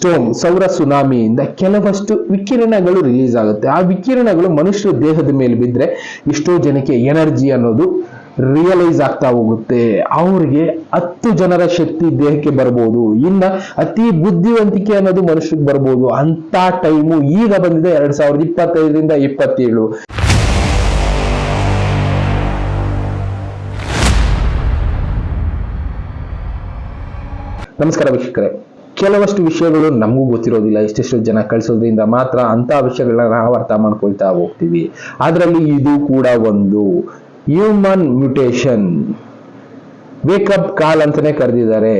Storm ಸೌರ ಸುನಾಮಿಯಿಂದ ಕೆಲವಷ್ಟು ವಿಕಿರಣಗಳು release ಆಗುತ್ತೆ. ಆ ವಿಕಿರಣಗಳು ಮನುಷ್ಯರ ದೇಹದ ಮೇಲೆ ಬಿದ್ದರೆ ಎಷ್ಟೋ ಜನಕ್ಕೆ ಎನರ್ಜಿ ಅನ್ನೋದು ರಿಯಲೈಸ್ ಆಗ್ತಾ ಹೋಗುತ್ತೆ. ಅವ್ರಿಗೆ ಹತ್ತು ಜನರ ಶಕ್ತಿ ದೇಹಕ್ಕೆ ಬರ್ಬೋದು. ಇನ್ನ ಅತಿ ಬುದ್ಧಿವಂತಿಕೆ ಅನ್ನೋದು ಮನುಷ್ಯಕ್ಕೆ ಬರ್ಬೋದು. ಅಂತ ಟೈಮು ಈಗ ಬಂದಿದೆ ಎರಡ್ ಸಾವಿರದ ಇಪ್ಪತ್ತೈದರಿಂದ ಇಪ್ಪತ್ತೇಳು. ನಮಸ್ಕಾರ ವೀಕ್ಷಕರೇ. ಕೆಲವಷ್ಟು ವಿಷಯಗಳು ನಮಗೂ ಗೊತ್ತಿರೋದಿಲ್ಲ. ಎಷ್ಟೆಷ್ಟು ಜನ ಕಳಿಸೋದ್ರಿಂದ ಮಾತ್ರ ಅಂಥ ವಿಷಯಗಳನ್ನ ನಾವು ಅರ್ಥ ಮಾಡ್ಕೊಳ್ತಾ ಹೋಗ್ತೀವಿ. ಅದರಲ್ಲಿ ಇದು ಕೂಡ ಒಂದು ಹ್ಯೂಮನ್ ಮ್ಯೂಟೇಶನ್ ವೇಕಪ್ ಕಾಲ್ ಅಂತಾನೆ ಕರೆದಿದ್ದಾರೆ.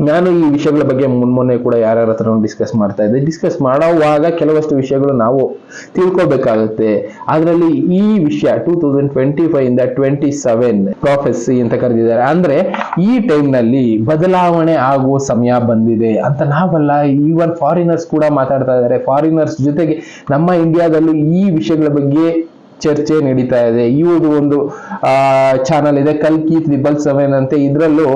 ನಾನು ಈ ವಿಷಯಗಳ ಬಗ್ಗೆ ಮುನ್ಮೊನ್ನೆ ಕೂಡ ಯಾರ್ಯಾರ ಹತ್ರ ಡಿಸ್ಕಸ್ ಮಾಡ್ತಾ ಇದ್ದೆ. ಡಿಸ್ಕಸ್ ಮಾಡುವಾಗ ಕೆಲವಷ್ಟು ವಿಷಯಗಳು ನಾವು ತಿಳ್ಕೊಬೇಕಾಗುತ್ತೆ. ಅದರಲ್ಲಿ ಈ ವಿಷಯ ಟೂ ತೌಸಂಡ್ ಟ್ವೆಂಟಿ ಫೈವ್ ಇಂದ ಟ್ವೆಂಟಿ ಸೆವೆನ್ ಪ್ರಾಫೆಸಿ ಅಂತ ಕರೆದಿದ್ದಾರೆ. ಅಂದ್ರೆ ಈ ಟೈಮ್ನಲ್ಲಿ ನಲ್ಲಿ ಬದಲಾವಣೆ ಆಗುವ ಸಮಯ ಬಂದಿದೆ ಅಂತ ನಾವಲ್ಲ ಈವನ್ ಫಾರಿನರ್ಸ್ ಕೂಡ ಮಾತಾಡ್ತಾ ಇದ್ದಾರೆ. ಫಾರಿನರ್ಸ್ ಜೊತೆಗೆ ನಮ್ಮ ಇಂಡಿಯಾದಲ್ಲೂ ಈ ವಿಷಯಗಳ ಬಗ್ಗೆ ಚರ್ಚೆ ನಡೀತಾ ಇದೆ. ಈ ಒಂದು ಚಾನಲ್ ಇದೆ. ಕಲ್ಕಿ ತ್ರಿಬಲ್ ಸೆವೆನ್ ಅಂತ. ಇದರಲ್ಲೂ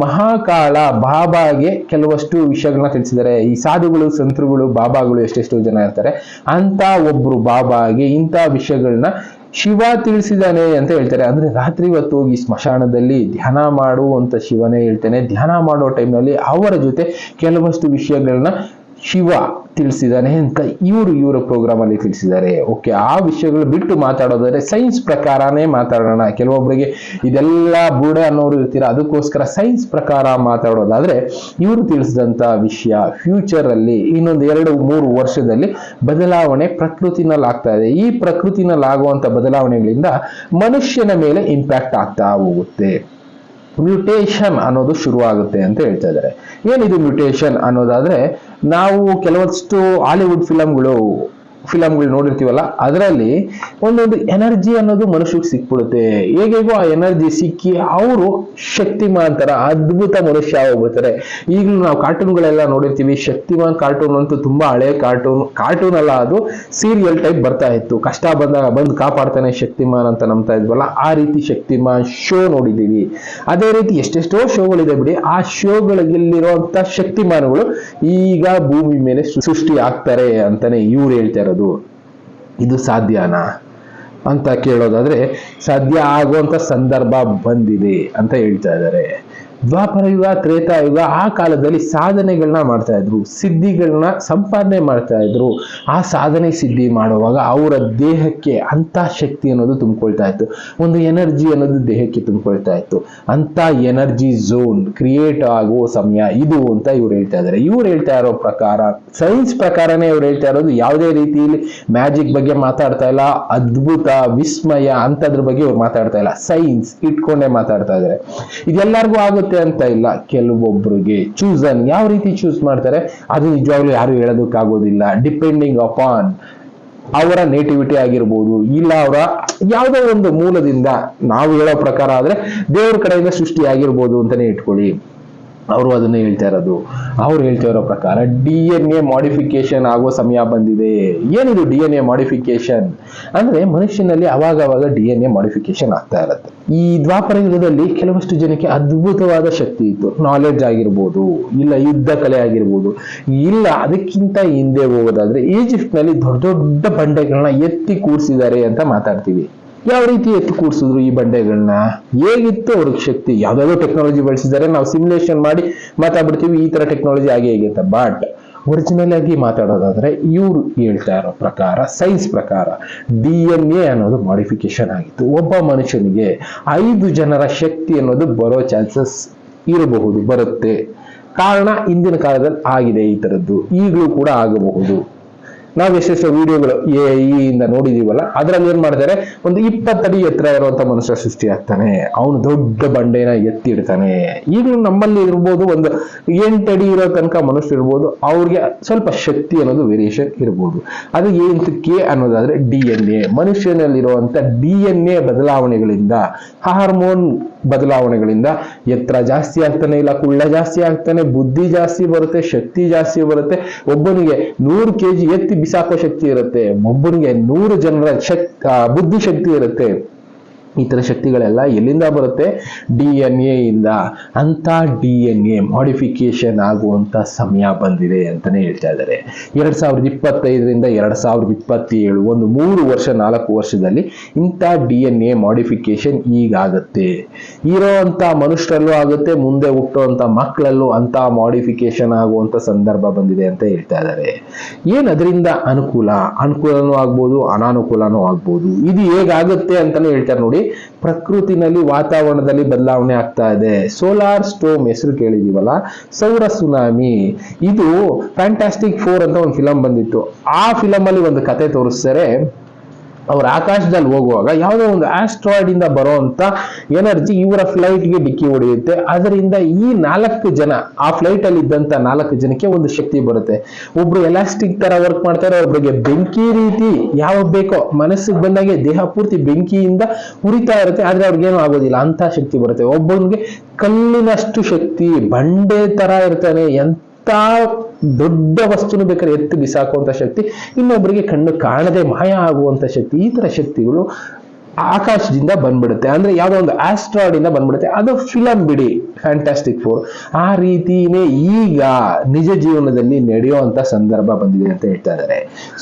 ಮಹಾಕಾಳ ಬಾಬಾಗೆ ಕೆಲವಷ್ಟು ವಿಷಯಗಳನ್ನ ತಿಳಿಸಿದ್ದಾರೆ. ಈ ಸಾಧುಗಳು, ಸಂತರುಗಳು, ಬಾಬಾಗಳು ಎಷ್ಟೆಷ್ಟು ಜನ ಇರ್ತಾರೆ. ಅಂತ ಒಬ್ರು ಬಾಬಾಗೆ ಇಂಥ ವಿಷಯಗಳನ್ನ ಶಿವ ತಿಳಿಸಿದಾನೆ ಅಂತ ಹೇಳ್ತಾರೆ. ಅಂದ್ರೆ ರಾತ್ರಿ ಹೊತ್ತು ಹೋಗಿ ಸ್ಮಶಾನದಲ್ಲಿ ಧ್ಯಾನ ಮಾಡುವಂತ ಶಿವನೇ ಹೇಳ್ತಾನೆ. ಧ್ಯಾನ ಮಾಡೋ ಟೈಮ್ನಲ್ಲಿ ಅವರ ಜೊತೆ ಕೆಲವಷ್ಟು ವಿಷಯಗಳನ್ನ ಶಿವ ತಿಳಿಸಿದಾನೆ ಅಂತ ಇವರು ಇವರ ಪ್ರೋಗ್ರಾಮ್ ಅಲ್ಲಿ ತಿಳಿಸಿದ್ದಾರೆ. ಓಕೆ ಆ ವಿಷಯಗಳು ಬಿಟ್ಟು ಮಾತಾಡೋದಾದ್ರೆ ಸೈನ್ಸ್ ಪ್ರಕಾರನೇ ಮಾತಾಡೋಣ. ಕೆಲವೊಬ್ಬರಿಗೆ ಇದೆಲ್ಲ ಬೂಡ ಅನ್ನೋರು ಇರ್ತೀರ, ಅದಕ್ಕೋಸ್ಕರ ಸೈನ್ಸ್ ಪ್ರಕಾರ ಮಾತಾಡೋದಾದ್ರೆ ಇವರು ತಿಳಿಸಿದಂತ ವಿಷಯ ಫ್ಯೂಚರ್ ಅಲ್ಲಿ ಇನ್ನೊಂದು ಎರಡು ಮೂರು ವರ್ಷದಲ್ಲಿ ಬದಲಾವಣೆ ಪ್ರಕೃತಿನಲ್ಲಿ ಆಗ್ತಾ ಇದೆ. ಈ ಪ್ರಕೃತಿನಲ್ಲಿ ಆಗುವಂತ ಬದಲಾವಣೆಗಳಿಂದ ಮನುಷ್ಯನ ಮೇಲೆ ಇಂಪ್ಯಾಕ್ಟ್ ಆಗ್ತಾ ಹೋಗುತ್ತೆ. ಮ್ಯೂಟೇಶನ್ ಅನ್ನೋದು ಶುರುವಾಗುತ್ತೆ ಅಂತ ಹೇಳ್ತಾ ಇದ್ದಾರೆ. ಏನಿದು ಮ್ಯೂಟೇಶನ್ ಅನ್ನೋದಾದ್ರೆ ನಾವು ಕೆಲವಷ್ಟು ಹಾಲಿವುಡ್ ಫಿಲಮ್ಗಳು ಫಿಲಮ್ಗಳು ನೋಡಿರ್ತೀವಲ್ಲ, ಅದರಲ್ಲಿ ಒಂದೊಂದು ಎನರ್ಜಿ ಅನ್ನೋದು ಮನುಷ್ಯಕ್ಕೆ ಸಿಕ್ಬಿಡುತ್ತೆ. ಹೇಗೆಗೋ ಆ ಎನರ್ಜಿ ಸಿಕ್ಕಿ ಅವರು ಶಕ್ತಿಮಾನ್ ತರ ಅದ್ಭುತ ಮನುಷ್ಯ ಹೋಗ್ಬಿಡ್ತಾರೆ ಈಗಲೂ ನಾವು ಕಾರ್ಟೂನ್ಗಳೆಲ್ಲ ನೋಡಿರ್ತೀವಿ, ಶಕ್ತಿಮಾನ್ ಕಾರ್ಟೂನ್ ಅಂತೂ ತುಂಬಾ ಹಳೆ ಕಾರ್ಟೂನ್ ಕಾರ್ಟೂನ್ ಅಲ್ಲ ಅದು ಸೀರಿಯಲ್ ಟೈಪ್ ಬರ್ತಾ ಇತ್ತು. ಕಷ್ಟ ಬಂದಾಗ ಬಂದು ಕಾಪಾಡ್ತಾನೆ ಶಕ್ತಿಮಾನ್ ಅಂತ ನಂಬ್ತಾ ಇದ್ವಲ್ಲ, ಆ ರೀತಿ ಶಕ್ತಿಮಾನ್ ಶೋ ನೋಡಿದ್ದೀವಿ. ಅದೇ ರೀತಿ ಎಷ್ಟೆಷ್ಟೋ ಶೋಗಳಿದೆ ಬಿಡಿ, ಆ ಶೋಗಳಿರುವಂತ ಶಕ್ತಿಮಾನಗಳು ಈಗ ಭೂಮಿ ಮೇಲೆ ಸೃಷ್ಟಿ ಆಗ್ತಾರೆ ಅಂತಾನೆ ಇವ್ರು ಹೇಳ್ತಾ ಇರೋದು ಇದು ಸಾಧ್ಯನಾ ಅಂತ ಕೇಳೋದಾದ್ರೆ ಸಾಧ್ಯ ಆಗುವಂತ ಸಂದರ್ಭ ಬಂದಿದೆ ಅಂತ ಹೇಳ್ತಾ ಇದ್ದಾರೆ. ದ್ವಾಪರ ಯುಗ ತ್ರೇತಾಯುಗ ಆ ಕಾಲದಲ್ಲಿ ಸಾಧನೆಗಳನ್ನ ಮಾಡ್ತಾ ಇದ್ರು ಸಿದ್ಧಿಗಳನ್ನ ಸಂಪಾದನೆ ಮಾಡ್ತಾ ಇದ್ರು. ಆ ಸಾಧನೆ ಸಿದ್ಧಿ ಮಾಡುವಾಗ ಅವರ ದೇಹಕ್ಕೆ ಅಂತ ಶಕ್ತಿ ಅನ್ನೋದು ತುಂಬಿಕೊಳ್ತಾ ಇತ್ತು. ಒಂದು ಎನರ್ಜಿ ಅನ್ನೋದು ದೇಹಕ್ಕೆ ತುಂಬಿಕೊಳ್ತಾ ಇತ್ತು. ಅಂತ ಎನರ್ಜಿ ಝೋನ್ ಕ್ರಿಯೇಟ್ ಆಗುವ ಸಮಯ ಇದು ಅಂತ ಇವ್ರು ಹೇಳ್ತಾ ಇದ್ದಾರೆ ಇವ್ರು ಹೇಳ್ತಾ ಇರೋ ಪ್ರಕಾರ, ಸೈನ್ಸ್ ಪ್ರಕಾರನೇ ಇವ್ರು ಹೇಳ್ತಾ ಇರೋದು ಯಾವುದೇ ರೀತಿಯಲ್ಲಿ ಮ್ಯಾಜಿಕ್ ಬಗ್ಗೆ ಮಾತಾಡ್ತಾ ಇಲ್ಲ, ಅದ್ಭುತ, ವಿಸ್ಮಯ ಅಂತದ್ರ ಬಗ್ಗೆ ಇವ್ರು ಮಾತಾಡ್ತಾ ಇಲ್ಲ. ಸೈನ್ಸ್ ಇಟ್ಕೊಂಡೇ ಮಾತಾಡ್ತಾ ಇದ್ದಾರೆ ಇದೆಲ್ಲರಿಗೂ ಆಗುತ್ತೆ. ಅಂತ ಇಲ್ಲ. ಕೆಲವೊಬ್ಬರಿಗೆ ಅನ್ ಯಾವ ರೀತಿ ಚೂಸ್ ಮಾಡ್ತಾರೆ? ಅದು ನಿಜವಾಗ್ಲೂ ಯಾರು ಹೇಳೋದಕ್ಕಾಗೋದಿಲ್ಲ. ಡಿಪೆಂಡಿಂಗ್ ಅಪಾನ್ ಅವರ ನೇಟಿವಿಟಿ ಆಗಿರ್ಬೋದು, ಇಲ್ಲ ಅವರ ಯಾವುದೋ ಒಂದು ಮೂಲದಿಂದ ನಾವು ಹೇಳೋ ಪ್ರಕಾರ ಆದ್ರೆ ದೇವ್ರ ಕಡೆಯಿಂದ ಸೃಷ್ಟಿ ಆಗಿರ್ಬೋದು ಅಂತಾನೆ ಇಟ್ಕೊಳ್ಳಿ. ಅವರು ಅದನ್ನ ಹೇಳ್ತಾ ಇರೋದು. ಅವ್ರು ಹೇಳ್ತಾ ಇರೋ ಪ್ರಕಾರ ಡಿ ಎನ್ ಎ ಮಾಡಿಫಿಕೇಶನ್ ಆಗುವ ಸಮಯ ಬಂದಿದೆ. ಏನಿದು ಡಿ ಎನ್ ಎ ಮಾಡಿಫಿಕೇಶನ್ ಅಂದ್ರೆ ಮನುಷ್ಯನಲ್ಲಿ ಅವಾಗ ಅವಾಗ ಡಿ ಎನ್ ಎ ಮಾಡಿಫಿಕೇಶನ್ ಆಗ್ತಾ ಇರುತ್ತೆ. ಈ ದ್ವಾಪರ ಯುಗದಲ್ಲಿ ಕೆಲವಷ್ಟು ಜನಕ್ಕೆ ಅದ್ಭುತವಾದ ಶಕ್ತಿ ಇತ್ತು. ನಾಲೆಡ್ಜ್ ಆಗಿರ್ಬೋದು, ಇಲ್ಲ ಯುದ್ಧ ಕಲೆ ಆಗಿರ್ಬೋದು, ಇಲ್ಲ ಅದಕ್ಕಿಂತ ಹಿಂದೆ ಹೋಗೋದಾದ್ರೆ ಈಜಿಪ್ಟ್ನಲ್ಲಿ ದೊಡ್ಡ ದೊಡ್ಡ ಬಂಡೆಗಳನ್ನ ಎತ್ತಿ ಕೂರಿಸಿದ್ದಾರೆ ಅಂತ ಮಾತಾಡ್ತೀವಿ. ಯಾವ ರೀತಿ ಎತ್ತು ಕೂಡಿಸಿದ್ರು ಈ ಬಂಡೆಗಳನ್ನ? ಹೇಗಿತ್ತು ಅವ್ರಿಗೆ ಶಕ್ತಿ? ಯಾವ್ದಾದ್ರು ಟೆಕ್ನಾಲಜಿ ಬಳಸಿದ್ದಾರೆ, ನಾವು ಸಿಮ್ಯುಲೇಷನ್ ಮಾಡಿ ಮಾತಾಡ್ಬಿಡ್ತೀವಿ, ಈ ತರ ಟೆಕ್ನಾಲಜಿ ಹಾಗೆ ಹೇಗೆ ಅಂತ. ಬಟ್ ಒರಿಜಿನಲ್ ಆಗಿ ಮಾತಾಡೋದಾದ್ರೆ ಇವ್ರು ಹೇಳ್ತಾ ಇರೋ ಪ್ರಕಾರ ಸೈನ್ಸ್ ಪ್ರಕಾರ ಡಿ ಎನ್ ಎ ಅನ್ನೋದು ಮಾಡಿಫಿಕೇಶನ್ ಆಗಿತ್ತು. ಒಬ್ಬ ಮನುಷ್ಯನಿಗೆ ಐದು ಜನರ ಶಕ್ತಿ ಅನ್ನೋದು ಬರೋ ಚಾನ್ಸಸ್ ಇರಬಹುದು, ಬರುತ್ತೆ. ಕಾರಣ ಇಂದಿನ ಕಾಲದಲ್ಲಿ ಆಗಿದೆ ಈ ತರದ್ದು. ಈಗಲೂ ಕೂಡ ಆಗಬಹುದು. ನಾವು ಎಷ್ಟೆಷ್ಟು ವಿಡಿಯೋಗಳು ಎ ಇಂದ ನೋಡಿದೀವಲ್ಲ, ಅದ್ರಲ್ಲಿ ಏನ್ ಮಾಡ್ತಾರೆ? ಒಂದು ಇಪ್ಪತ್ತಡಿ ಎತ್ತರ ಇರುವಂತ ಮನುಷ್ಯ ಸೃಷ್ಟಿ ಆಗ್ತಾನೆ. ಅವನು ದೊಡ್ಡ ಬಂಡೆನ ಎತ್ತಿ ಇಡ್ತಾನೆ. ಈಗಲೂ ನಮ್ಮಲ್ಲಿ ಇರ್ಬೋದು ಒಂದು ಎಂಟಡಿ ಇರೋ ತನಕ ಮನುಷ್ಯ ಇರ್ಬೋದು, ಅವ್ರಿಗೆ ಸ್ವಲ್ಪ ಶಕ್ತಿ ಅನ್ನೋದು ವೇರಿಯೇಷನ್ ಇರ್ಬೋದು. ಅದು ಏನಕ್ಕೆ ಅನ್ನೋದಾದ್ರೆ ಡಿ ಎನ್ ಎ ಮನುಷ್ಯನಲ್ಲಿರುವಂತ ಡಿ ಎನ್ ಎ ಬದಲಾವಣೆಗಳಿಂದ ಹಾರ್ಮೋನ್ ಬದಲಾವಣೆಗಳಿಂದ ಎತ್ತರ ಜಾಸ್ತಿ ಆಗ್ತಾನೆ, ಇಲ್ಲ ಕುಳ್ಳ ಜಾಸ್ತಿ ಆಗ್ತಾನೆ, ಬುದ್ಧಿ ಜಾಸ್ತಿ ಬರುತ್ತೆ, ಶಕ್ತಿ ಜಾಸ್ತಿ ಬರುತ್ತೆ. ಒಬ್ಬನಿಗೆ ನೂರು ಕೆಜಿ ಎತ್ತಿ ಬಿಸಾಕೋ ಶಕ್ತಿ ಇರುತ್ತೆ ಒಬ್ಬನಿಗೆ ನೂರು ಜನರ ಶಕ್ ಬುದ್ಧಿ ಶಕ್ತಿ ಇರುತ್ತೆ. ಈ ಥರ ಶಕ್ತಿಗಳೆಲ್ಲ ಎಲ್ಲಿಂದ ಬರುತ್ತೆ? ಡಿ ಎನ್ ಇಂದ. ಅಂತ ಡಿ ಎನ್ ಎ ಮಾಡಿಫಿಕೇಶನ್ ಆಗುವಂಥ ಸಮಯ ಬಂದಿದೆ ಅಂತಲೇ ಹೇಳ್ತಾ ಇದ್ದಾರೆ. ಎರಡು ಸಾವಿರದ ಇಪ್ಪತ್ತೈದರಿಂದ ಎರಡು ಸಾವಿರದ ಇಪ್ಪತ್ತೇಳು, ಒಂದು ಮೂರು ವರ್ಷ, ನಾಲ್ಕು ವರ್ಷದಲ್ಲಿ ಇಂಥ ಡಿ ಎನ್ ಎ ಮಾಡಿಫಿಕೇಶನ್ ಈಗಾಗುತ್ತೆ ಇರೋವಂಥ ಮನುಷ್ಯರಲ್ಲೂ ಆಗುತ್ತೆ, ಮುಂದೆ ಹುಟ್ಟುವಂಥ ಮಕ್ಕಳಲ್ಲೂ ಅಂತ ಮಾಡಿಫಿಕೇಶನ್ ಆಗುವಂಥ ಸಂದರ್ಭ ಬಂದಿದೆ ಅಂತ ಹೇಳ್ತಾ ಇದ್ದಾರೆ. ಏನು ಅದರಿಂದ ಅನುಕೂಲ? ಅನುಕೂಲನೂ ಆಗ್ಬೋದು, ಅನಾನುಕೂಲನೂ ಆಗ್ಬೋದು. ಇದು ಹೇಗಾಗುತ್ತೆ ಅಂತಲೇ ಹೇಳ್ತಾರೆ ನೋಡಿ. ಪ್ರಕೃತಿನಲ್ಲಿ ವಾತಾವರಣದಲ್ಲಿ ಬದಲಾವಣೆ ಆಗ್ತಾ ಇದೆ. ಸೋಲಾರ್ ಸ್ಟೋಮ್ ಹೆಸರು ಕೇಳಿದೀವಲ್ಲ? ಸೌರ ಸುನಾಮಿ. ಇದು ಫ್ಯಾಂಟಾಸ್ಟಿಕ್ ಫೋರ್ ಅಂತ ಒಂದು ಫಿಲಂ ಬಂದಿತ್ತು. ಆ ಫಿಲಂ ಅಲ್ಲಿ ಒಂದು ಕತೆ ತೋರಿಸ್ತಾರೆ. ಅವ್ರ ಆಕಾಶದಲ್ಲಿ ಹೋಗುವಾಗ ಯಾವುದೋ ಒಂದು ಆಸ್ಟ್ರಾಯ್ಡ್ ಇಂದ ಬರುವಂತ ಎನರ್ಜಿ ಇವರ ಫ್ಲೈಟ್ಗೆ ಡಿಕ್ಕಿ ಹೊಡೆಯುತ್ತೆ. ಅದರಿಂದ ಈ ನಾಲ್ಕು ಜನ, ಆ ಫ್ಲೈಟ್ ಅಲ್ಲಿ ಇದ್ದಂತ ನಾಲ್ಕು ಜನಕ್ಕೆ ಒಂದು ಶಕ್ತಿ ಬರುತ್ತೆ. ಒಬ್ರು ಎಲಾಸ್ಟಿಕ್ ತರ ವರ್ಕ್ ಮಾಡ್ತಾರೆ, ಒಬ್ರಿಗೆ ಬೆಂಕಿ ರೀತಿ ಯಾವ ಬೇಕೋ, ಮನಸ್ಸಿಗೆ ಬಂದಾಗೆ ದೇಹ ಪೂರ್ತಿ ಬೆಂಕಿಯಿಂದ ಉರಿತಾ ಇರುತ್ತೆ, ಆದ್ರೆ ಅವ್ರಿಗೇನು ಆಗೋದಿಲ್ಲ ಅಂತ ಶಕ್ತಿ ಬರುತ್ತೆ. ಒಬ್ಬನಿಗೆ ಕಲ್ಲಿನಷ್ಟು ಶಕ್ತಿ ಬಂಡೆ ತರ ಇರ್ತಾನೆ ಎಂತ ದೊಡ್ಡ ವಸ್ತುನು ಬೇಕಾದ್ರೆ ಎತ್ತಿ ಬಿಸಾಕುವಂತ ಶಕ್ತಿ, ಇನ್ನೊಬ್ಬರಿಗೆ ಕಣ್ಣು ಕಾಣದೆ ಮಾಯ ಆಗುವಂತ ಶಕ್ತಿ, ಈ ತರ ಶಕ್ತಿಗಳು ಆಕಾಶದಿಂದ ಬಂದ್ಬಿಡುತ್ತೆ. ಅಂದ್ರೆ ಯಾವುದೋ ಒಂದು ಆಸ್ಟ್ರಾಯ್ಡ್ ಇಂದ ಬಂದ್ಬಿಡುತ್ತೆ. ಅದು ಫಿಲಂ ಬಿಡಿ ಫ್ಯಾಂಟಾಸ್ಟಿಕ್ ಫೋರ್ ಆ ರೀತಿನೇ ಈಗ ನಿಜ ಜೀವನದಲ್ಲಿ ನಡೆಯುವಂತ ಸಂದರ್ಭ ಬಂದಿದೆ ಅಂತ ಹೇಳ್ತಾ ಇದ್ದಾರೆ.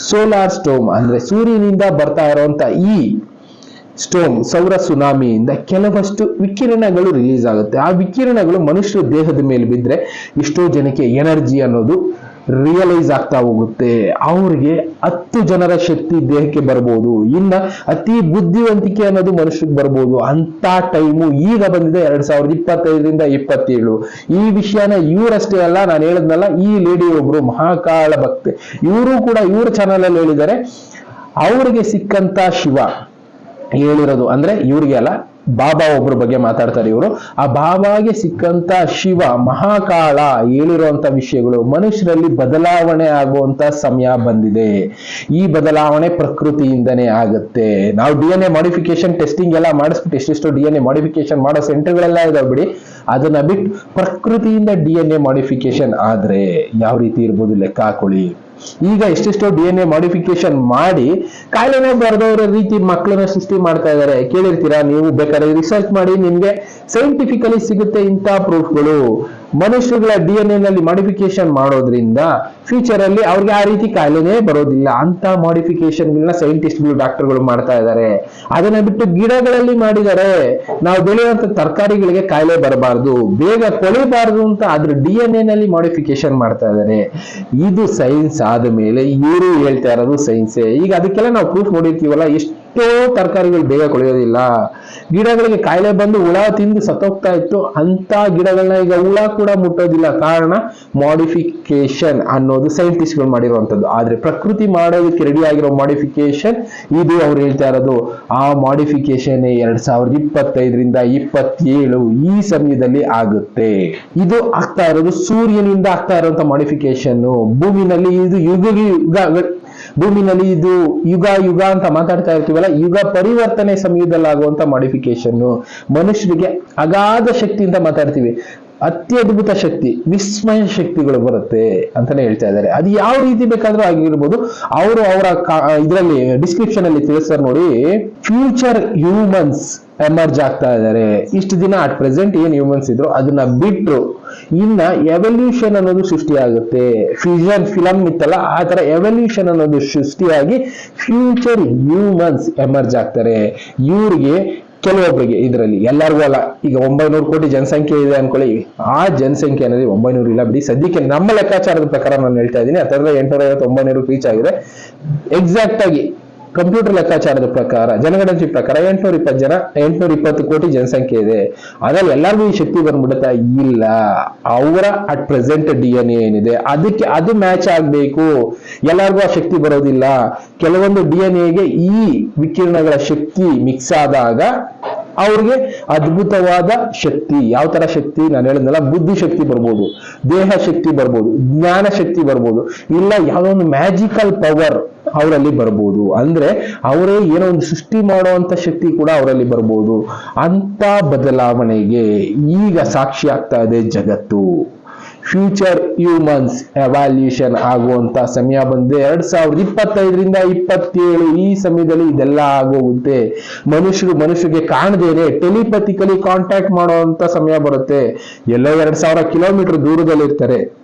ಸೋಲಾರ್ ಸ್ಟೋಮ್ ಅಂದ್ರೆ ಸೂರ್ಯನಿಂದ ಬರ್ತಾ ಇರುವಂತ ಈ ಸ್ಟೋಮ್ ಸೌರ ಸುನಾಮಿಯಿಂದ ಕೆಲವಷ್ಟು ವಿಕಿರಣಗಳು ರಿಲೀಸ್ ಆಗುತ್ತೆ. ಆ ವಿಕಿರಣಗಳು ಮನುಷ್ಯರ ದೇಹದ ಮೇಲೆ ಬಿದ್ದರೆ ಎಷ್ಟೋ ಜನಕ್ಕೆ ಎನರ್ಜಿ ಅನ್ನೋದು ರಿಯಲೈಸ್ ಆಗ್ತಾ ಹೋಗುತ್ತೆ. ಅವ್ರಿಗೆ ಹತ್ತು ಜನರ ಶಕ್ತಿ ದೇಹಕ್ಕೆ ಬರ್ಬೋದು. ಇನ್ನ ಅತಿ ಬುದ್ಧಿವಂತಿಕೆ ಅನ್ನೋದು ಮನುಷ್ಯಕ್ಕೆ ಬರ್ಬೋದು. ಅಂತ ಟೈಮು ಈಗ ಬಂದಿದೆ ಎರಡ್ ಸಾವಿರದ ಇಪ್ಪತ್ತೈದರಿಂದ ಇಪ್ಪತ್ತೇಳು. ಈ ವಿಷಯನ ಇವರಷ್ಟೇ ಅಲ್ಲ, ನಾನು ಹೇಳಿದ್ನಲ್ಲ, ಈ ಲೇಡಿ ಒಬ್ರು ಮಹಾಕಾಳ ಭಕ್ತೆ ಇವರು ಕೂಡ ಇವ್ರ ಚಾನಲ್ ಅಲ್ಲಿ ಹೇಳಿದ್ದಾರೆ, ಅವ್ರಿಗೆ ಸಿಕ್ಕಂತ ಶಿವ. ಹೇಳಿರೋದು ಅಂದ್ರೆ ಇವ್ರಿಗೆ ಅಲ್ಲ, ಬಾಬಾ ಒಬ್ರ ಬಗ್ಗೆ ಮಾತಾಡ್ತಾರೆ ಇವರು. ಆ ಬಾಬಾಗೆ ಸಿಕ್ಕಂತ ಶಿವ, ಮಹಾಕಾಳ ಹೇಳಿರುವಂತ ವಿಷಯಗಳು, ಮನುಷ್ಯರಲ್ಲಿ ಬದಲಾವಣೆ ಆಗುವಂತ ಸಮಯ ಬಂದಿದೆ. ಈ ಬದಲಾವಣೆ ಪ್ರಕೃತಿಯಿಂದನೇ ಆಗುತ್ತೆ. ನಾವು D N A modification testing ಎಲ್ಲ ಮಾಡಿಸ್ಬಿಟ್ಟು ಎಷ್ಟೆಷ್ಟು ಡಿ ಎನ್ ಎ ಮಾಡಿಫಿಕೇಶನ್ ಮಾಡೋ ಸೆಂಟರ್ಗಳೆಲ್ಲ ಇದಾವೆ ಬಿಡಿ. ಅದನ್ನ ಬಿಟ್ಟು ಪ್ರಕೃತಿಯಿಂದ ಡಿ ಎನ್ ಎ ಮಾಡಿಫಿಕೇಶನ್ ಆದ್ರೆ ಯಾವ ರೀತಿ ಇರ್ಬೋದು ಲೆಕ್ಕ ಹಾಕೊಳ್ಳಿ. ಈಗ ಎಷ್ಟೆಷ್ಟೋ ಡಿ ಎನ್ ಎ ಮಾಡಿಫಿಕೇಶನ್ ಮಾಡಿ ಕಾಯಿಲೆನೇ ಬರೆದವರ ರೀತಿ ಮಕ್ಕಳನ್ನ ಸೃಷ್ಟಿ ಮಾಡ್ತಾ ಇದ್ದಾರೆ ಕೇಳಿರ್ತೀರಾ? ನೀವು ಬೇಕಾದ್ರೆ ರಿಸರ್ಚ್ ಮಾಡಿ ನಿಮ್ಗೆ ಸೈಂಟಿಫಿಕಲಿ ಸಿಗುತ್ತೆ ಇಂಥ ಪ್ರೂಫ್ಗಳು ಮನುಷ್ಯರುಗಳ ಡಿ ಎನ್ ಎ ನಲ್ಲಿ ಮಾಡಿಫಿಕೇಶನ್ ಮಾಡೋದ್ರಿಂದ ಫ್ಯೂಚರ್ ಅಲ್ಲಿ ಅವ್ರಿಗೆ ಆ ರೀತಿ ಕಾಯಿಲೆನೇ ಬರೋದಿಲ್ಲ. ಅಂತ ಮಾಡಿಫಿಕೇಶನ್ ಗಳನ್ನ ಸೈಂಟಿಸ್ಟ್ಗಳು ಡಾಕ್ಟರ್ಗಳು ಮಾಡ್ತಾ ಇದ್ದಾರೆ ಅದನ್ನ ಬಿಟ್ಟು ಗಿಡಗಳಲ್ಲಿ ಮಾಡಿದರೆ ನಾವು ಬೆಳೆಯುವಂತ ತರಕಾರಿಗಳಿಗೆ ಕಾಯಿಲೆ ಬರಬಾರ್ದು. ಬೇಗ ಕೊಳಿಬಾರದು ಅಂತ ಅದ್ರ ಡಿ ಎನ್ ಎ ನಲ್ಲಿ ಮಾಡಿಫಿಕೇಶನ್ ಮಾಡ್ತಾ ಇದ್ದಾರೆ ಇದು ಸೈನ್ಸ್ ಆದ ಮೇಲೆ ಇವರು ಹೇಳ್ತಾ ಇರೋದು ಸೈನ್ಸೇ ಈಗ ಅದಕ್ಕೆಲ್ಲ ನಾವು ಪ್ರೂಫ್ ನೋಡಿರ್ತೀವಲ್ಲ, ಎಷ್ಟೋ ತರಕಾರಿಗಳು ಬೇಗ ಕೊಳೆಯೋದಿಲ್ಲ. ಗಿಡಗಳಿಗೆ ಕಾಯಿಲೆ ಬಂದು ಹುಳ ತಿಂದು ಸತ್ತೋಗ್ತಾ ಇತ್ತು. ಅಂತ ಗಿಡಗಳನ್ನ ಈಗ ಹುಳ ಕೂಡ ಮುಟ್ಟೋದಿಲ್ಲ. ಕಾರಣ ಮಾಡಿಫಿಕೇಶನ್ ಅನ್ನೋದು ಸೈಂಟಿಸ್ಟ್ಗಳು ಮಾಡಿರುವಂತದ್ದು ಆದ್ರೆ ಪ್ರಕೃತಿ ಮಾಡೋದಕ್ಕೆ ರೆಡಿ ಆಗಿರೋ ಮಾಡಿಫಿಕೇಶನ್ ಇದು ಅವ್ರು ಹೇಳ್ತಾ ಇರೋದು. ಆ ಮಾಡಿಫಿಕೇಶನ್ ಎರಡ್ ಸಾವಿರದ ಇಪ್ಪತ್ತೈದರಿಂದ ಇಪ್ಪತ್ತೇಳು ಈ ಸಮಯದಲ್ಲಿ ಆಗುತ್ತೆ. ಇದು ಆಗ್ತಾ ಇರೋದು ಸೂರ್ಯನಿಂದ ಆಗ್ತಾ ಇರುವಂತ ಮಾಡಿಫಿಕೇಶನ್ ಭೂಮಿನಲ್ಲಿ ಇದು ಯುಗ ಯುಗ ಭೂಮಿನಲ್ಲಿ ಇದು ಯುಗ ಯುಗ ಅಂತ ಮಾತಾಡ್ತಾ ಇರ್ತೀವಲ್ಲ, ಯುಗ ಪರಿವರ್ತನೆ ಸಮಯದಲ್ಲಾಗುವಂತ ಮಾಡಿಫಿಕೇಶನ್ ಮನುಷ್ಯರಿಗೆ ಅಗಾಧ ಶಕ್ತಿ ಅಂತ ಮಾತಾಡ್ತೀವಿ. ಅತ್ಯದ್ಭುತ ಶಕ್ತಿ, ವಿಸ್ಮಯ ಶಕ್ತಿಗಳು ಬರುತ್ತೆ ಅಂತಾನೆ ಹೇಳ್ತಾ ಇದ್ದಾರೆ. ಅದು ಯಾವ ರೀತಿ ಬೇಕಾದ್ರೂ ಆಗಿರ್ಬೋದು. ಅವರು ಅವರ ಇದರಲ್ಲಿ ಡಿಸ್ಕ್ರಿಪ್ಷನ್ ಅಲ್ಲಿ ತಿಳಿಸ್ತಾರೆ ನೋಡಿ ಫ್ಯೂಚರ್ ಹ್ಯೂಮನ್ಸ್ ಎಮರ್ಜ್ ಆಗ್ತಾ ಇದ್ದಾರೆ. ಇಷ್ಟು ದಿನ ಅಟ್ ಪ್ರೆಸೆಂಟ್ ಏನ್ ಹ್ಯೂಮನ್ಸ್ ಇದ್ರು ಅದನ್ನ ಬಿಟ್ರು. ಇನ್ನ ಎವಲ್ಯೂಷನ್ ಅನ್ನೋದು ಸೃಷ್ಟಿಯಾಗುತ್ತೆ. ಫ್ಯೂಷನ್ ಫಿಲಮ್ ಇತ್ತಲ್ಲ, ಆ ತರ ಎವಲ್ಯೂಷನ್ ಅನ್ನೋದು ಸೃಷ್ಟಿಯಾಗಿ ಫ್ಯೂಚರ್ ಹ್ಯೂಮನ್ಸ್ ಎಮರ್ಜ್ ಆಗ್ತಾರೆ. ಇವ್ರಿಗೆ ಕೆಲವೊಬ್ಬರಿಗೆ ಇದರಲ್ಲಿ ಎಲ್ಲರಿಗೂ ಅಲ್ಲ, ಈಗ ಒಂಬೈನೂರು ಕೋಟಿ ಜನಸಂಖ್ಯೆ ಇದೆ ಅನ್ಕೊಳ್ಳಿ. ಆ ಜನಸಂಖ್ಯೆ ಅನ್ನೋದು ಒಂಬೈನೂರು ಇಲ್ಲ ಬಿಡಿ. ಸದ್ಯಕ್ಕೆ ನಮ್ಮ ಲೆಕ್ಕಾಚಾರದ ಪ್ರಕಾರ ನಾನು ಹೇಳ್ತಾ ಇದ್ದೀನಿ. ಹತ್ತಿರದ ಎಂಟುನೂರ ಐವತ್ತು ಒಂಬೈನೂರು ರೀಚ್ ಆಗಿದೆ. ಎಕ್ಸಾಕ್ಟ್ ಆಗಿ ಕಂಪ್ಯೂಟರ್ ಲೆಕ್ಕಾಚಾರದ ಪ್ರಕಾರ, ಜನಗಣತಿ ಪ್ರಕಾರ ಎಂಟ್ನೂರ ಇಪ್ಪತ್ತು ಜನ, ಎಂಟ್ನೂರ ಇಪ್ಪತ್ತು ಕೋಟಿ ಜನಸಂಖ್ಯೆ ಇದೆ. ಅದ್ರಲ್ಲಿ ಎಲ್ಲರಿಗೂ ಈ ಶಕ್ತಿ ಬಂದ್ಬಿಡುತ್ತಾ ಇಲ್ಲ. ಅವರ ಅಟ್ ಪ್ರೆಸೆಂಟ್ ಡಿ ಎನ್ ಏನಿದೆ? ಅದಕ್ಕೆ ಅದು ಮ್ಯಾಚ್ ಆಗ್ಬೇಕು. ಎಲ್ಲರಿಗೂ ಆ ಶಕ್ತಿ ಬರೋದಿಲ್ಲ. ಕೆಲವೊಂದು ಡಿ ಎನ್ ಎಗೆ ಈ ವಿಕಿರಣಗಳ ಶಕ್ತಿ ಮಿಕ್ಸ್ ಆದಾಗ ಅವ್ರಿಗೆ ಅದ್ಭುತವಾದ ಶಕ್ತಿ. ಯಾವ ತರ ಶಕ್ತಿ? ನಾನು ಹೇಳಿದ್ನಲ್ಲ, ಬುದ್ಧಿ ಶಕ್ತಿ ಬರ್ಬೋದು, ದೇಹ ಶಕ್ತಿ ಬರ್ಬೋದು, ಜ್ಞಾನ ಶಕ್ತಿ ಬರ್ಬೋದು. ಇಲ್ಲ, ಯಾವುದೋ ಒಂದು ಮ್ಯಾಜಿಕಲ್ ಪವರ್ ಅವರಲ್ಲಿ ಬರ್ಬೋದು. ಅಂದ್ರೆ ಅವರೇ ಏನೋ ಒಂದು ಸೃಷ್ಟಿ ಮಾಡುವಂತ ಶಕ್ತಿ ಕೂಡ ಅವರಲ್ಲಿ ಬರ್ಬೋದು. ಅಂತ ಬದಲಾವಣೆಗೆ ಈಗ ಸಾಕ್ಷಿ ಆಗ್ತಾ ಇದೆ ಜಗತ್ತು. ಫ್ಯೂಚರ್ ಹ್ಯೂಮನ್ಸ್ ಎವಾಲ್ಯೂಷನ್ ಆಗುವಂತ ಸಮಯ ಬಂದಿದೆ. ಎರಡ್ ಸಾವಿರದ ಇಪ್ಪತ್ತೈದರಿಂದ ಇಪ್ಪತ್ತೇಳು ಈ ಸಮಯದಲ್ಲಿ ಇದೆಲ್ಲ ಆಗೋಗುತ್ತೆ. ಮನುಷ್ಯರು ಮನುಷ್ಯರಿಗೆ ಕಾಣದೇನೆ ಟೆಲಿಪತಿಕಲಿ ಕಾಂಟ್ಯಾಕ್ಟ್ ಮಾಡುವಂತ ಸಮಯ ಬರುತ್ತೆ. ಎಲ್ಲೋ ಎರಡ್ ಸಾವಿರ ಕಿಲೋಮೀಟರ್ ದೂರದಲ್ಲಿ ಇರ್ತಾರೆ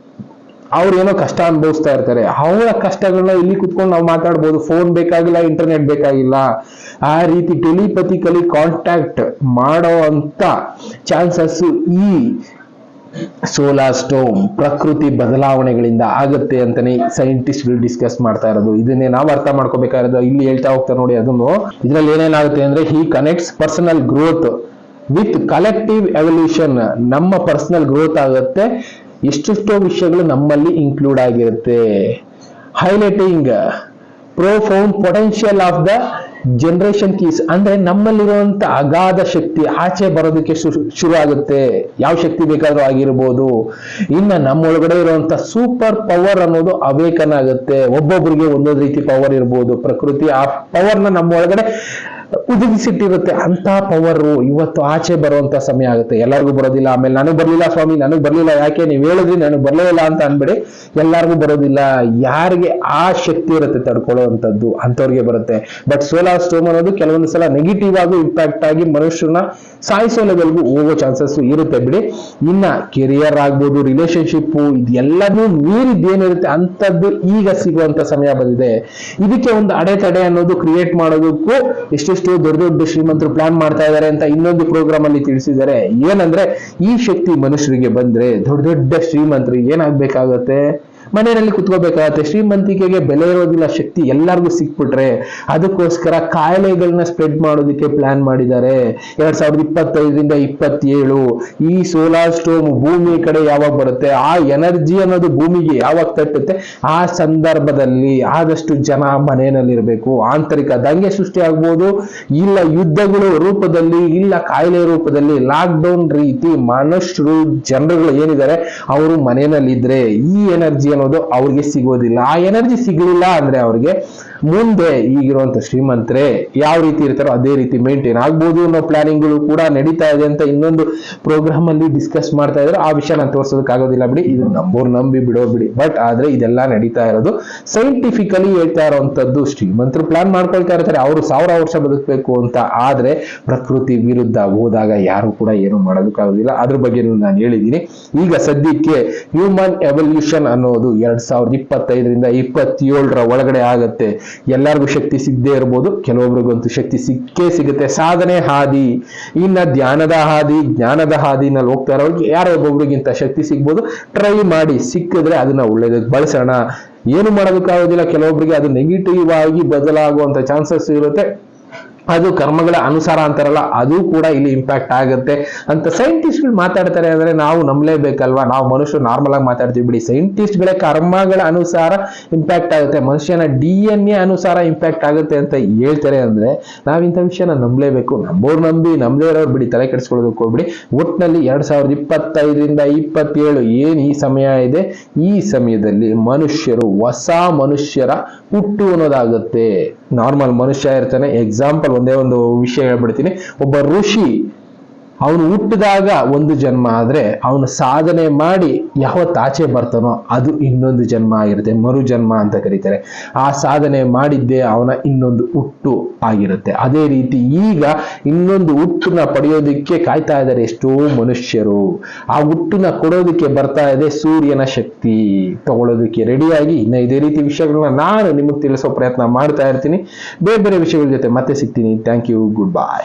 ಅವ್ರು ಏನೋ ಕಷ್ಟ ಅನುಭವಿಸ್ತಾ ಇರ್ತಾರೆ. ಅವರ ಕಷ್ಟಗಳನ್ನ ಇಲ್ಲಿ ಕುತ್ಕೊಂಡು ನಾವು ಮಾತಾಡ್ಬೋದು. ಫೋನ್ ಬೇಕಾಗಿಲ್ಲ ಇಂಟರ್ನೆಟ್ ಬೇಕಾಗಿಲ್ಲ. ಆ ರೀತಿ ಟೆಲಿಪತಿಕಲಿ ಕಾಂಟ್ಯಾಕ್ಟ್ ಮಾಡೋ ಅಂತ ಚಾನ್ಸಸ್ ಈ ಸೋಲಾರ್ ಸ್ಟೋಮ್ ಪ್ರಕೃತಿ ಬದಲಾವಣೆಗಳಿಂದ ಆಗುತ್ತೆ ಅಂತಾನೆ ಸೈಂಟಿಸ್ಟ್ಗಳು ಡಿಸ್ಕಸ್ ಮಾಡ್ತಾ ಇರೋದು. ಇದನ್ನೇ ನಾವು ಅರ್ಥ ಮಾಡ್ಕೋಬೇಕಾಗಿರೋದು. ಇಲ್ಲಿ ಹೇಳ್ತಾ ಹೋಗ್ತಾ ನೋಡಿ ಅದನ್ನು. ಇದ್ರಲ್ಲಿ ಏನೇನಾಗುತ್ತೆ ಅಂದ್ರೆ he connects personal growth with collective evolution ನಮ್ಮ ಪರ್ಸನಲ್ ಗ್ರೋತ್ ಆಗುತ್ತೆ. ಎಷ್ಟೆಷ್ಟೋ ವಿಷಯಗಳು ನಮ್ಮಲ್ಲಿ ಇನ್ಕ್ಲೂಡ್ ಆಗಿರುತ್ತೆ. Highlighting profound potential of the generation keys ಅಂದ್ರೆ ನಮ್ಮಲ್ಲಿರುವಂತ ಅಗಾಧ ಶಕ್ತಿ ಆಚೆ ಬರೋದಕ್ಕೆ ಶುರು ಆಗುತ್ತೆ ಯಾವ ಶಕ್ತಿ ಬೇಕಾದ್ರೂ ಆಗಿರ್ಬೋದು. ಇನ್ನ ನಮ್ಮೊಳಗಡೆ ಇರುವಂತ ಸೂಪರ್ ಪವರ್ ಅನ್ನೋದು ಅವೇಕನ್ ಆಗುತ್ತೆ. ಒಬ್ಬೊಬ್ಬರಿಗೆ ಒಂದೊಂದು ರೀತಿ ಪವರ್ ಇರ್ಬೋದು. ಪ್ರಕೃತಿ ಆ ಪವರ್ನ ನಮ್ಮ ಒಳಗಡೆ ಉದುಗಿಸಿಟ್ಟಿರುತ್ತೆ. ಅಂತ ಪವರ್ ಇವತ್ತು ಆಚೆ ಬರುವಂತ ಸಮಯ ಆಗುತ್ತೆ. ಎಲ್ಲರಿಗೂ ಬರೋದಿಲ್ಲ. ಆಮೇಲೆ ನನಗೆ ಬರಲಿಲ್ಲ ಸ್ವಾಮಿ, ನನಗೆ ಬರಲಿಲ್ಲ. ಯಾಕೆ? ನೀವು ಹೇಳಿದ್ರಿ ನನಗೆ ಬರಲೇ ಇಲ್ಲ ಅಂತ ಅನ್ಬೇಡಿ. ಎಲ್ಲರಿಗೂ ಬರೋದಿಲ್ಲ. ಯಾರಿಗೆ ಆ ಶಕ್ತಿ ಇರುತ್ತೆ ತಡ್ಕೊಳ್ಳುವಂಥದ್ದು ಅಂಥವ್ರಿಗೆ ಬರುತ್ತೆ. ಬಟ್ ಸೋಲಾರ್ ಸ್ಟೋಮ್ ಅನ್ನೋದು ಕೆಲವೊಂದು ಸಲ ನೆಗೆಟಿವ್ ಆಗಿ ಇಂಪ್ಯಾಕ್ಟ್ ಆಗಿ ಮನುಷ್ಯರನ್ನ ಸಾಯಿಸೋ ಲೆವೆಲ್ಗೂ ಹೋಗೋ ಚಾನ್ಸಸ್ ಇರುತ್ತೆ ಬಿಡಿ. ಇನ್ನ ಕೆರಿಯರ್ ಆಗ್ಬೋದು ರಿಲೇಶನ್ಶಿಪ್ ಇದೆಲ್ಲದೂ ಮೀರಿದ್ದೇನಿರುತ್ತೆ ಅಂಥದ್ದು ಈಗ ಸಿಗುವಂತ ಸಮಯ ಬಂದಿದೆ. ಇದಕ್ಕೆ ಒಂದು ಅಡೆತಡೆ ಅನ್ನೋದು ಕ್ರಿಯೇಟ್ ಮಾಡೋದಕ್ಕೂ ಎಷ್ಟೆಷ್ಟು ದೊಡ್ಡ ದೊಡ್ಡ ಶ್ರೀಮಂತರು ಪ್ಲಾನ್ ಮಾಡ್ತಾ ಇದ್ದಾರೆ ಅಂತ ಇನ್ನೊಂದು ಪ್ರೋಗ್ರಾಮ್ ಅಲ್ಲಿ ತಿಳಿಸಿದ್ದಾರೆ. ಏನಂದ್ರೆ ಈ ಶಕ್ತಿ ಮನುಷ್ಯರಿಗೆ ಬಂದ್ರೆ ದೊಡ್ಡ ದೊಡ್ಡ ಶ್ರೀಮಂತರಿಗೆ ಏನಾಗ್ಬೇಕಾಗತ್ತೆ? ಮನೆಯಲ್ಲಿ ಕುತ್ಕೋಬೇಕಾಗತ್ತೆ. ಶ್ರೀಮಂತಿಕೆಗೆ ಬೆಲೆ ಇರೋದಿಲ್ಲ, ಶಕ್ತಿ ಎಲ್ಲರಿಗೂ ಸಿಕ್ಬಿಟ್ರೆ. ಅದಕ್ಕೋಸ್ಕರ ಕಾಯಿಲೆಗಳನ್ನ ಸ್ಪ್ರೆಡ್ ಮಾಡೋದಕ್ಕೆ ಪ್ಲಾನ್ ಮಾಡಿದ್ದಾರೆ. ಎರಡ್ ಸಾವಿರದ ಇಪ್ಪತ್ತೈದರಿಂದ ಇಪ್ಪತ್ತೇಳು, ಈ ಸೋಲಾರ್ ಸ್ಟೋಮ್ ಭೂಮಿ ಕಡೆ ಯಾವಾಗ ಬರುತ್ತೆ, ಆ ಎನರ್ಜಿ ಅನ್ನೋದು ಭೂಮಿಗೆ ಯಾವಾಗ ತಟ್ಟುತ್ತೆ, ಆ ಸಂದರ್ಭದಲ್ಲಿ ಆದಷ್ಟು ಜನ ಮನೆಯಲ್ಲಿರಬೇಕು. ಆಂತರಿಕ ದಂಗೆ ಸೃಷ್ಟಿ ಆಗ್ಬೋದು, ಇಲ್ಲ ಯುದ್ಧಗಳು ರೂಪದಲ್ಲಿ, ಇಲ್ಲ ಕಾಯಿಲೆ ರೂಪದಲ್ಲಿ ಲಾಕ್ ಡೌನ್ ರೀತಿ ಮನುಷ್ಯರು, ಜನರುಗಳು ಏನಿದ್ದಾರೆ, ಅವರು ಮನೆಯಲ್ಲಿದ್ರೆ ಈ ಎನರ್ಜಿ ಅನ್ನೋದು ಅವ್ರಿಗೆ ಸಿಗೋದಿಲ್ಲ. ಆ ಎನರ್ಜಿ ಸಿಗಲಿಲ್ಲ ಅಂದ್ರೆ ಅವ್ರಿಗೆ ಮುಂದೆ ಈಗಿರುವಂತ ಶ್ರೀಮಂತರೇ ಯಾವ ರೀತಿ ಇರ್ತಾರೋ ಅದೇ ರೀತಿ ಮೇಂಟೈನ್ ಆಗ್ಬೋದು ಅನ್ನೋ ಪ್ಲಾನಿಂಗ್ಗಳು ಕೂಡ ನಡೀತಾ ಇದೆ ಅಂತ ಇನ್ನೊಂದು ಪ್ರೋಗ್ರಾಮ್ ಅಲ್ಲಿ ಡಿಸ್ಕಸ್ ಮಾಡ್ತಾ ಇದ್ರು ಆ ವಿಷಯ ನಾನು ತೋರ್ಸೋದಕ್ಕಾಗೋದಿಲ್ಲ ಬಿಡಿ. ಇದು ನಂಬೋರ್ ನಂಬಿ ಬಿಡೋ ಬಿಡಿ. ಬಟ್ ಆದ್ರೆ ಇದೆಲ್ಲ ನಡೀತಾ ಇರೋದು. ಸೈಂಟಿಫಿಕಲಿ ಹೇಳ್ತಾ ಇರೋವಂಥದ್ದು ಶ್ರೀಮಂತರು ಪ್ಲಾನ್ ಮಾಡ್ಕೊಳ್ತಾ ಇರ್ತಾರೆ. ಅವರು ಸಾವಿರ ವರ್ಷ ಬದುಕಬೇಕು ಅಂತ. ಆದ್ರೆ ಪ್ರಕೃತಿ ವಿರುದ್ಧ ಹೋದಾಗ ಯಾರು ಕೂಡ ಏನು ಮಾಡೋದಕ್ಕಾಗೋದಿಲ್ಲ. ಅದ್ರ ಬಗ್ಗೆ ನಾನು ಹೇಳಿದ್ದೀನಿ. ಈಗ ಸದ್ಯಕ್ಕೆ ಹ್ಯೂಮನ್ ಎವಲ್ಯೂಷನ್ ಅನ್ನೋದು ಎರಡ್ ಸಾವಿರದ ಇಪ್ಪತ್ತೈದರಿಂದ ಇಪ್ಪತ್ತೇಳರ ಒಳಗಡೆ ಆಗತ್ತೆ. ಎಲ್ಲರಿಗೂ ಶಕ್ತಿ ಸಿಗದೆ ಇರ್ಬೋದು. ಕೆಲವೊಬ್ರಿಗಂತೂ ಶಕ್ತಿ ಸಿಕ್ಕೇ ಸಿಗುತ್ತೆ. ಸಾಧನೆ ಹಾದಿ, ಇನ್ನ ಧ್ಯಾನದ ಹಾದಿ, ಜ್ಞಾನದ ಹಾದಿನಲ್ಲಿ ಹೋಗ್ತಾ ಇರೋರಿಗೆ ಯಾರೋ ಒಬ್ಬೊಬ್ರಿಗಿಂತ ಶಕ್ತಿ ಸಿಗ್ಬೋದು. ಟ್ರೈ ಮಾಡಿ ಸಿಕ್ಕಿದ್ರೆ ಅದನ್ನ ಒಳ್ಳೇದಕ್ಕೆ ಬಳಸೋಣ. ಏನು ಮಾಡೋದಕ್ಕಾಗೋದಿಲ್ಲ. ಕೆಲವೊಬ್ರಿಗೆ ಅದು ನೆಗೆಟಿವ್ ಆಗಿ ಬದಲಾಗುವಂಥ ಚಾನ್ಸಸ್ ಇರುತ್ತೆ. ಅದು ಕರ್ಮಗಳ ಅನುಸಾರ ಅಂತಾರಲ್ಲ, ಅದು ಕೂಡ ಇಲ್ಲಿ ಇಂಪ್ಯಾಕ್ಟ್ ಆಗುತ್ತೆ. ಅಂತ ಸೈಂಟಿಸ್ಟ್ಗಳು ಮಾತಾಡ್ತಾರೆ ಅಂದ್ರೆ ನಾವು ನಂಬಲೇಬೇಕಲ್ವಾ? ನಾವು ಮನುಷ್ಯರು ನಾರ್ಮಲ್ ಆಗಿ ಮಾತಾಡ್ತೀವಿ ಬಿಡಿ. ಸೈಂಟಿಸ್ಟ್ಗಳೇ ಕರ್ಮಗಳ ಅನುಸಾರ ಇಂಪ್ಯಾಕ್ಟ್ ಆಗುತ್ತೆ. ಮನುಷ್ಯನ ಡಿ ಎನ್ ಎ ಅನುಸಾರ ಇಂಪ್ಯಾಕ್ಟ್ ಆಗುತ್ತೆ ಅಂತ ಹೇಳ್ತಾರೆ ಅಂದ್ರೆ ನಾವು ಇಂಥ ವಿಷಯನ ನಂಬಲೇಬೇಕು. ನಂಬೋರು ನಂಬಿ ನಂಬದೇ ಇರೋರು ಬಿಡಿ, ತಲೆ ಕೆಡಿಸ್ಕೊಳ್ಳೋದಕ್ಕೆ ಹೋಗ್ಬಿಡಿ. ಒಟ್ಟಿನಲ್ಲಿ ಎರಡ್ ಸಾವಿರದ ಇಪ್ಪತ್ತೈದರಿಂದ ಇಪ್ಪತ್ತೇಳು ಏನು ಈ ಸಮಯ ಇದೆ? ಈ ಸಮಯದಲ್ಲಿ ಮನುಷ್ಯರು, ಹೊಸ ಮನುಷ್ಯರ ಹುಟ್ಟು ಅನ್ನೋದಾಗುತ್ತೆ. ನಾರ್ಮಲ್ ಮನುಷ್ಯ ಇರ್ತಾನೆ. ಎಕ್ಸಾಂಪಲ್ ಒಂದೇ ಒಂದು ವಿಷಯ ಹೇಳ್ಬಿಡ್ತೀನಿ. ಒಬ್ಬ ಋಷಿ ಅವನು ಹುಟ್ಟಿದಾಗ ಒಂದು ಜನ್ಮ ಆದರೆ ಅವನು ಸಾಧನೆ ಮಾಡಿ ಯಾವತ್ತು ಆಚೆ ಬರ್ತಾನೋ ಅದು ಇನ್ನೊಂದು ಜನ್ಮ ಆಗಿರುತ್ತೆ ಮರು ಜನ್ಮ ಅಂತ ಕರೀತಾರೆ. ಆ ಸಾಧನೆ ಮಾಡಿದ್ದೇ ಅವನ ಇನ್ನೊಂದು ಹುಟ್ಟು ಆಗಿರುತ್ತೆ. ಅದೇ ರೀತಿ ಈಗ ಇನ್ನೊಂದು ಹುಟ್ಟನ್ನ ಪಡೆಯೋದಕ್ಕೆ ಕಾಯ್ತಾ ಇದ್ದಾರೆ ಎಷ್ಟೋ ಮನುಷ್ಯರು. ಆ ಹುಟ್ಟನ್ನ ಕೊಡೋದಕ್ಕೆ ಬರ್ತಾ ಇದೆ ಸೂರ್ಯನ ಶಕ್ತಿ. ತಗೊಳ್ಳೋದಕ್ಕೆ ರೆಡಿಯಾಗಿ ಇನ್ನ ಇದೇ ರೀತಿ ವಿಷಯಗಳನ್ನ ನಾನು ನಿಮಗೆ ತಿಳಿಸೋ ಪ್ರಯತ್ನ ಮಾಡ್ತಾ ಇರ್ತೀನಿ. ಬೇರೆ ಬೇರೆ ವಿಷಯಗಳ ಜೊತೆ ಮತ್ತೆ ಸಿಗ್ತೀನಿ. Thank you good bye